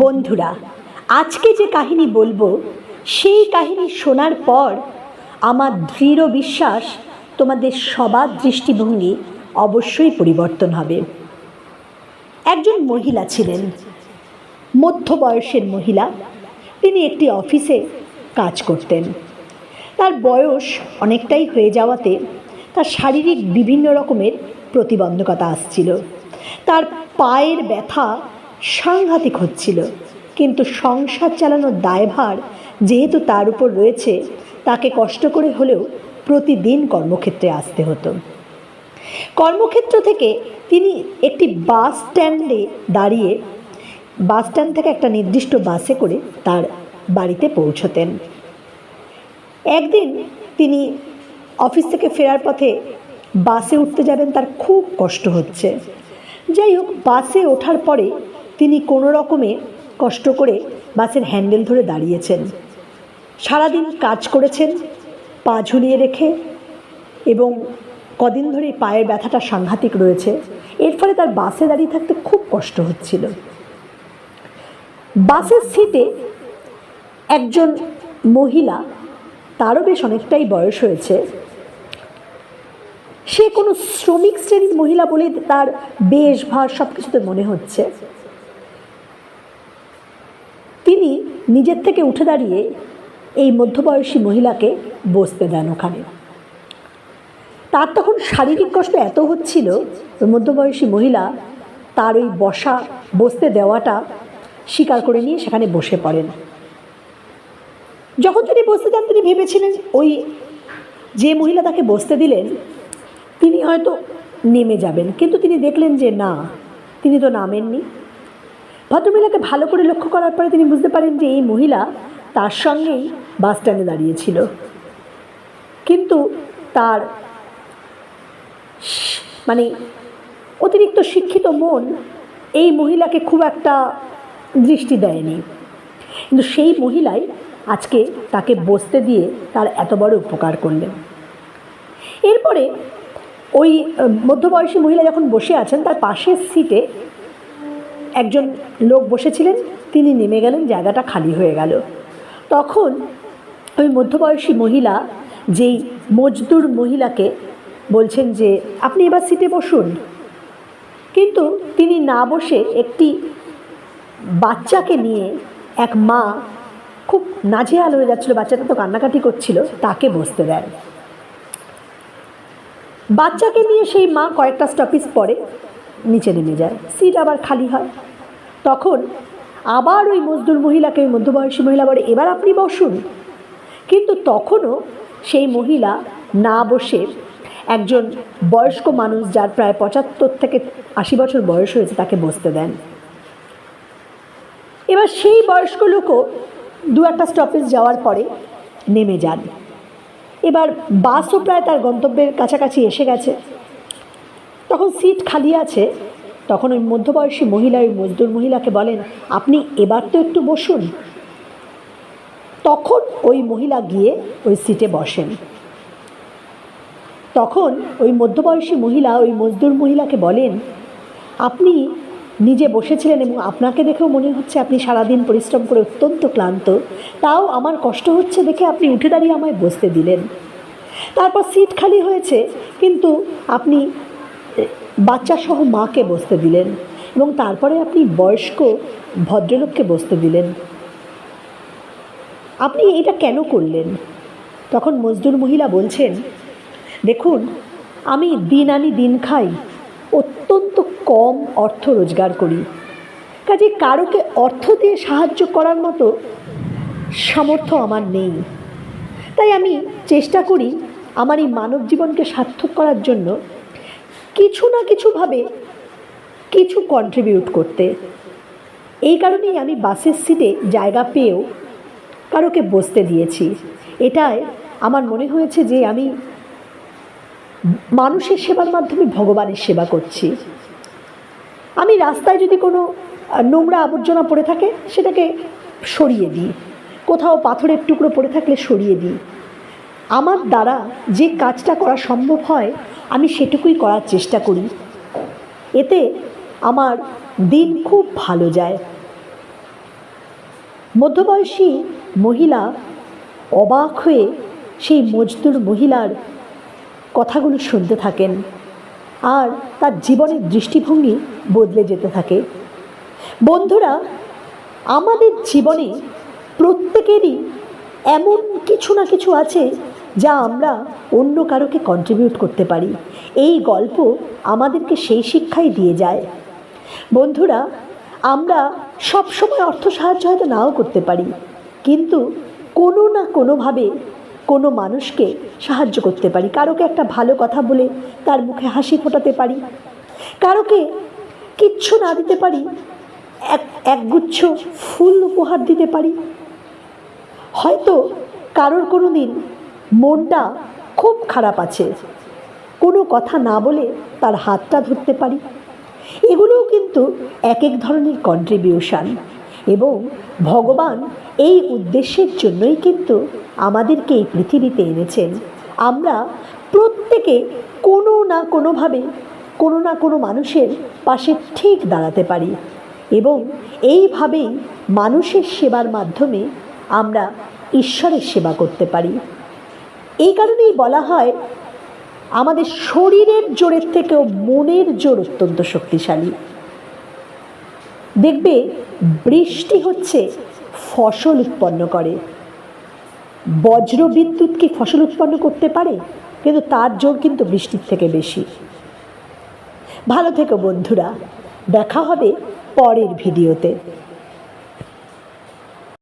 বন্ধুরা, আজকে যে কাহিনী বলব, সেই কাহিনী শোনার পর আমার দৃঢ় বিশ্বাস তোমাদের সবার দৃষ্টিভঙ্গি অবশ্যই পরিবর্তন হবে। একজন মহিলা ছিলেন মধ্য বয়সের মহিলা। তিনি একটি অফিসে কাজ করতেন। তার বয়স অনেকটাই হয়ে যাওয়াতে তার শারীরিক বিভিন্ন রকমের প্রতিবন্ধকতা আসছিল। তার পায়ের ব্যথা সাংঘাতিক হচ্ছিল। কিন্তু সংসার চালানোর দায়ভার যেহেতু তার উপর রয়েছে, তাকে কষ্ট করে হলেও প্রতিদিন কর্মক্ষেত্রে আসতে হতো। কর্মক্ষেত্র থেকে তিনি একটি বাস স্ট্যান্ডে দাঁড়িয়ে, বাস স্ট্যান্ড থেকে একটা নির্দিষ্ট বাসে করে তার বাড়িতে পৌঁছতেন। একদিন তিনি অফিস থেকে ফেরার পথে বাসে উঠতে যাবেন তার খুব কষ্ট হচ্ছে। যাই হোক, বাসে ওঠার পরে তিনি কোনো রকমে কষ্ট করে বাসের হ্যান্ডেল ধরে দাঁড়িয়েছেন। সারাদিন কাজ করেছেন, পা ঝুলিয়ে রেখে এবং কদিন ধরে পায়ের ব্যথাটা সাংঘাতিক রয়েছে। এর ফলে তার বাসে দাঁড়িয়ে থাকতে খুব কষ্ট হচ্ছিল। বাসের সিটে একজন মহিলা, তারও বেশ অনেকটাই বয়স হয়েছে। সে কোনো শ্রমিক শ্রেণির মহিলা বলে তার বেশ ভার সব কিছুতে মনে হচ্ছে তিনি নিজের থেকে উঠে দাঁড়িয়ে এই মধ্যবয়সী মহিলাকে বসতে দেন ওখানে। তার তখন শারীরিক কষ্ট এত হচ্ছিল মধ্যবয়সী মহিলা তার ওই বসা, বসতে দেওয়াটা স্বীকার করে নিয়ে সেখানে বসে পড়েন। যখন তিনি বসতে যান, তিনি ভেবেছিলেন ওই যে মহিলা তাকে বসতে দিলেন, তিনি হয়তো নেমে যাবেন। কিন্তু তিনি দেখলেন যে না, তিনি তো নামেননি। ভদ্রমহিলাকে ভালো করে লক্ষ্য করার পরে তিনি বুঝতে পারেন যে এই মহিলা তার সঙ্গেই বাস স্ট্যান্ডে দাঁড়িয়েছিল কিন্তু তার মানে অতিরিক্ত শিক্ষিত মন এই মহিলাকে খুব একটা দৃষ্টি দেয়নি। কিন্তু সেই মহিলাই আজকে তাকে বসতে দিয়ে তার এত বড় উপকার করলেন। এরপরে ওই মধ্যবয়সী মহিলা যখন বসে আছেন, তার পাশের সিটে একজন লোক বসেছিলেন, তিনি নেমে গেলেন, জায়গাটা খালি হয়ে গেল। তখন ওই মধ্যবয়সী মহিলা, যেই মজদুর মহিলাকে বলছেন যে, আপনি এবার সিটে বসুন। কিন্তু তিনি না বসে একটি বাচ্চাকে নিয়ে এক মা খুব নাজেহাল হয়ে যাচ্ছিল, বাচ্চাটা তো কান্নাকাটি করছিল, তাকে বসতে দেন। বাচ্চাকে নিয়ে সেই মা কয়েকটা স্টপিস পরে নিচে নেমে যায়। সিট আবার খালি হয়। তখন আবার ওই মজদুর মহিলাকে ওই মধ্যবয়সী মহিলা বলে, এবার আপনি বসুন। কিন্তু তখনও সেই মহিলা না বসে একজন বয়স্ক মানুষ যার প্রায় পঁচাত্তর থেকে আশি বছর বয়স হয়েছে, তাকে বসতে দেন। এবার সেই বয়স্ক লোকও দু একটা স্টপেজ যাওয়ার পরে নেমে যান। এবার বাসও প্রায় তার গন্তব্যের কাছাকাছি এসে গেছে। তখন সিট খালি আছে, তখন ওই মধ্যবয়সী মহিলা, ওই মজদুর মহিলাকে বলেন, আপনি এবার তো একটু বসুন। তখন ওই মহিলা গিয়ে ওই সিটে বসেন। তখন ওই মধ্যবয়সী মহিলা, ওই মজদুর মহিলাকে বলেন, আপনি নিজে বসেছিলেন এবং আপনাকে দেখেও মনে হচ্ছে আপনি সারাদিন পরিশ্রম করে অত্যন্ত ক্লান্ত। তাও আমার কষ্ট হচ্ছে দেখে আপনি উঠে দাঁড়িয়ে আমায় বসতে দিলেন। তারপর সিট খালি হয়েছে, কিন্তু আপনি বাচ্চাসহ মাকে বসতে দিলেন এবং তারপরে আপনি বয়স্ক ভদ্রলোককে বসতে দিলেন। আপনি এটা কেন করলেন? তখন মজদুর মহিলা বলছেন, দেখুন, আমি দিন আনি দিন খাই, অত্যন্ত কম অর্থ রোজগার করি। কাজে কারোকে অর্থ দিয়ে সাহায্য করার মতো সামর্থ্য আমার নেই। তাই আমি চেষ্টা করি আমার এই মানব জীবনকে সার্থক করার জন্য কিছু না কিছুভাবে কিছু কন্ট্রিবিউট করতে। এই কারণেই আমি বাসের সিটে জায়গা পেয়েও কারোকে বসতে দিয়েছি। এটাই আমার মনে হয়েছে যে আমি মানুষের সেবার মাধ্যমে ভগবানের সেবা করছি। আমি রাস্তায় যদি কোনো নোংরা আবর্জনা পড়ে থাকে, সেটাকে সরিয়ে দিই। কোথাও পাথরের টুকরো পড়ে থাকলে সরিয়ে দিই। আমার দ্বারা যে কাজটা করা সম্ভব হয়, আমি সেটুকুই করার চেষ্টা করি। এতে আমার দিন খুব ভালো যায়। মধ্যবয়সী মহিলা অবাক হয়ে সেই মজদুর মহিলার কথাগুলো শুনতে থাকেন আর তার জীবনের দৃষ্টিভঙ্গি বদলে যেতে থাকে। বন্ধুরা, আমাদের জীবনে প্রত্যেকেরই এমন কিছু না কিছু আছে যা আমরা অন্য কারোকে কন্ট্রিবিউট করতে পারি। এই গল্প আমাদেরকে সেই শিক্ষাই দিয়ে যায়। বন্ধুরা, আমরা সব সময় অর্থ সাহায্য হয়তো নাও করতে পারি, কিন্তু কোনো না কোনোভাবে কোনো মানুষকে সাহায্য করতে পারি। কারোকে একটা ভালো কথা বলে তার মুখে হাসি ফোটাতে পারি। কারোকে কিচ্ছু না দিতে পারি, এক, একগুচ্ছ ফুল উপহার দিতে পারি। হয়তো কারোর কোনো দিন মনটা খুব খারাপ আছে। কোনো কথা না বলে তার হাতটা ধরতে পারি। এগুলোও কিন্তু এক এক ধরনের কন্ট্রিবিউশন এবং ভগবান এই উদ্দেশ্যের জন্যই কিন্তু আমাদেরকে এই পৃথিবীতে এনেছেন। আমরা প্রত্যেকে কোনো না কোনোভাবে কোনো না কোনো মানুষের পাশে ঠিক দাঁড়াতে পারি এবং এইভাবেই মানুষের সেবার মাধ্যমে আমরা ঈশ্বরের সেবা করতে পারি। কারণেই বলা হয়, আমাদের শরীরের জোরের থেকেও মনের জোর অত্যন্ত শক্তিশালী। দেখবে, বৃষ্টি হচ্ছে, ফসল উৎপন্ন করে। বজ্র বিদ্যুৎ কি ফসল উৎপন্ন করতে পারে? কিন্তু তার জোর কিন্তু বৃষ্টির থেকে বেশি। ভালো থেকো বন্ধুরা, দেখা হবে পরের ভিডিওতে।